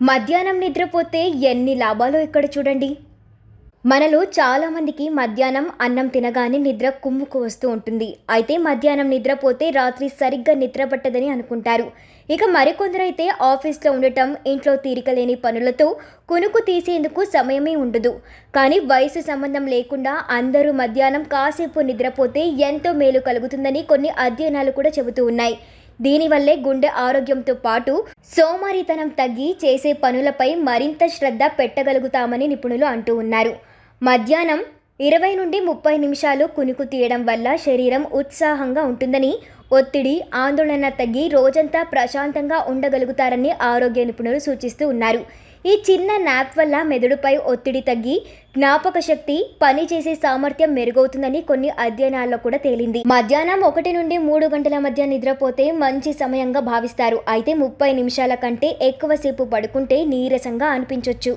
మధ్యాహ్నం నిద్రపోతే ఎన్ని లాభాలు ఇక్కడ చూడండి. మనలో చాలామందికి మధ్యాహ్నం అన్నం తినగానే నిద్ర కుమ్ముకు వస్తూ ఉంటుంది. అయితే మధ్యాహ్నం నిద్రపోతే రాత్రి సరిగ్గా నిద్రపట్టదని అనుకుంటారు. ఇక మరికొందరైతే ఆఫీస్లో ఉండటం ఇంట్లో తీరిక లేని పనులతో కునుకు తీసేందుకు సమయమే ఉండదు. కానీ వయసు సంబంధం లేకుండా అందరూ మధ్యాహ్నం కాసేపు నిద్రపోతే ఎంతో మేలు కలుగుతుందని కొన్ని అధ్యయనాలు కూడా చెబుతూ ఉన్నాయి. దీనివల్లే గుండె ఆరోగ్యంతో పాటు సోమారితనం తగ్గి చేసే పనులపై మరింత శ్రద్ధ పెట్టగలుగుతామని నిపుణులు అంటూ ఉన్నారు. మధ్యాహ్నం ఇరవై నుండి ముప్పై నిమిషాలు కునుకు తీయడం వల్ల శరీరం ఉత్సాహంగా ఉంటుందని ఒత్తిడి ఆందోళన తగ్గి రోజంతా ప్రశాంతంగా ఉండగలుగుతారని ఆరోగ్య నిపుణులు సూచిస్తూ ఉన్నారు. ఈ చిన్న నాప్ వల్ల మెదడుపై ఒత్తిడి తగ్గి జ్ఞాపక శక్తి పని చేసే సామర్థ్యం మెరుగవుతుందని కొన్ని అధ్యయనాల్లో కూడా తేలింది. మధ్యాహ్నం ఒకటి నుండి మూడు గంటల మధ్య నిద్రపోతే మంచి సమయంగా భావిస్తారు. అయితే ముప్పై నిమిషాల కంటే ఎక్కువసేపు పడుకుంటే నీరసంగా అనిపించవచ్చు